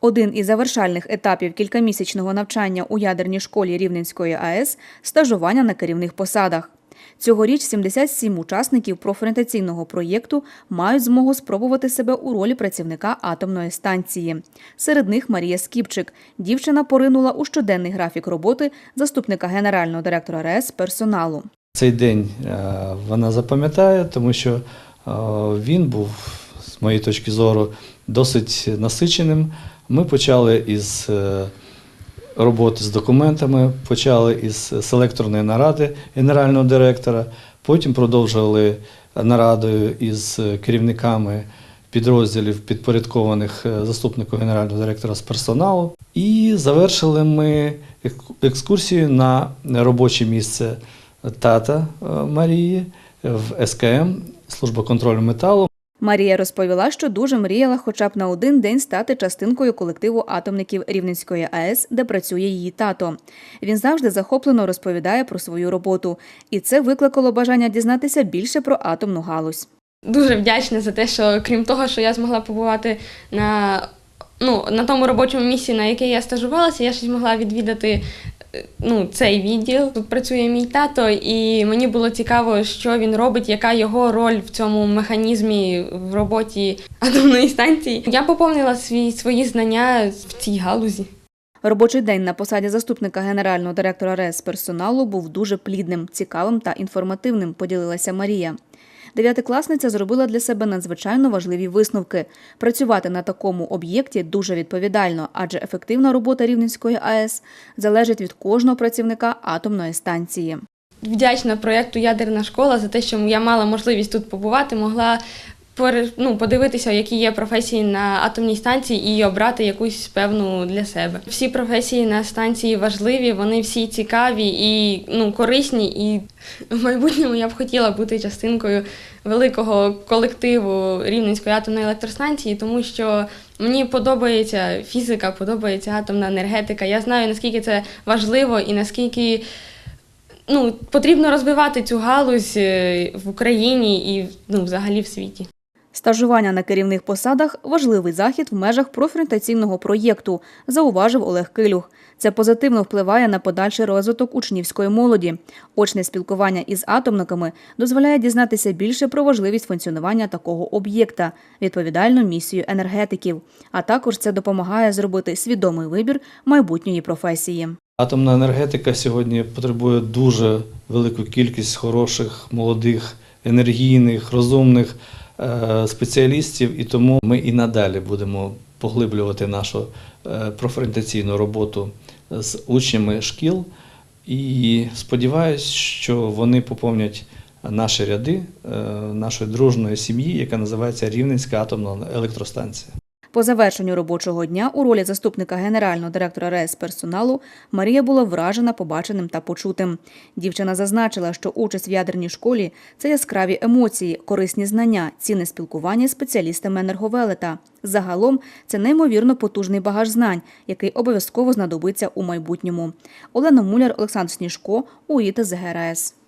Один із завершальних етапів кількамісячного навчання у ядерній школі Рівненської АЕС – стажування на керівних посадах. Цьогоріч 77 учасників профорієнтаційного проєкту мають змогу спробувати себе у ролі працівника атомної станції. Серед них Марія Скіпчик. Дівчина поринула у щоденний графік роботи заступника генерального директора РЕС персоналу. Цей день е, вона запам'ятає, тому що е, він був, з моєї точки зору, досить насиченим. Ми почали із е, роботи з документами, почали із селекторної наради генерального директора, потім продовжили нарадою із керівниками підрозділів, підпорядкованих е, заступнику генерального директора з персоналу. І завершили ми екскурсію на робоче місце тата е, Марії в СКМ, служба контролю металу. Марія розповіла, що дуже мріяла хоча б на один день стати частинкою колективу атомників Рівненської АЕС, де працює її тато. Він завжди захоплено розповідає про свою роботу, і це викликало бажання дізнатися більше про атомну галузь. Дуже вдячна за те, що крім того, що я змогла побувати на, ну, на тому робочому місці, на яке я стажувалася, я ще змогла відвідати ну, цей відділ. Тут працює мій тато, і мені було цікаво, що він робить, яка його роль в цьому механізмі в роботі атомної станції. Я поповнила свої, свої знання в цій галузі. Робочий день на посаді заступника генерального директора РЕС персоналу був дуже плідним, цікавим та інформативним, поділилася Марія. Дев'ятикласниця зробила для себе надзвичайно важливі висновки. Працювати на такому об'єкті дуже відповідально, адже ефективна робота Рівненської АЕС залежить від кожного працівника атомної станції. вдячна проєкту Ядерна школа за те, що я мала можливість тут побувати, могла ну, подивитися, які є професії на атомній станції і обрати якусь певну для себе. Всі професії на станції важливі, вони всі цікаві і ну, корисні. І в майбутньому я б хотіла бути частинкою великого колективу Рівненської атомної електростанції, тому що мені подобається фізика, подобається атомна енергетика. Я знаю, наскільки це важливо і наскільки ну, потрібно розвивати цю галузь е, в Україні і ну, взагалі в світі. Стажування на керівних посадах важливий захід в межах профорієнтаційного проєкту, зауважив Олег Килюх. Це позитивно впливає на подальший розвиток учнівської молоді. Очне спілкування із атомниками дозволяє дізнатися більше про важливість функціонування такого об'єкта, відповідальну місію енергетиків. А також це допомагає зробити свідомий вибір майбутньої професії. Атомна енергетика сьогодні потребує дуже велику кількість хороших, молодих, енергійних, розумних спеціалістів, і тому ми і надалі будемо поглиблювати нашу е, профорієнтаційну роботу з учнями шкіл. І сподіваюся, що вони поповнять наші ряди е, нашої дружної сім'ї, яка називається Рівненська атомна електростанція. По завершенню робочого дня у ролі заступника генерального директора РЕС персоналу Марія була вражена побаченим та почутим. Дівчина зазначила, що участь в ядерній школі це яскраві емоції, корисні знання, цінне спілкування з спеціалістами енерговелета. Загалом це неймовірно потужний багаж знань, який обов'язково знадобиться у майбутньому. Олена Муляр, Олександр Сніжко, УІТ ЗГРС.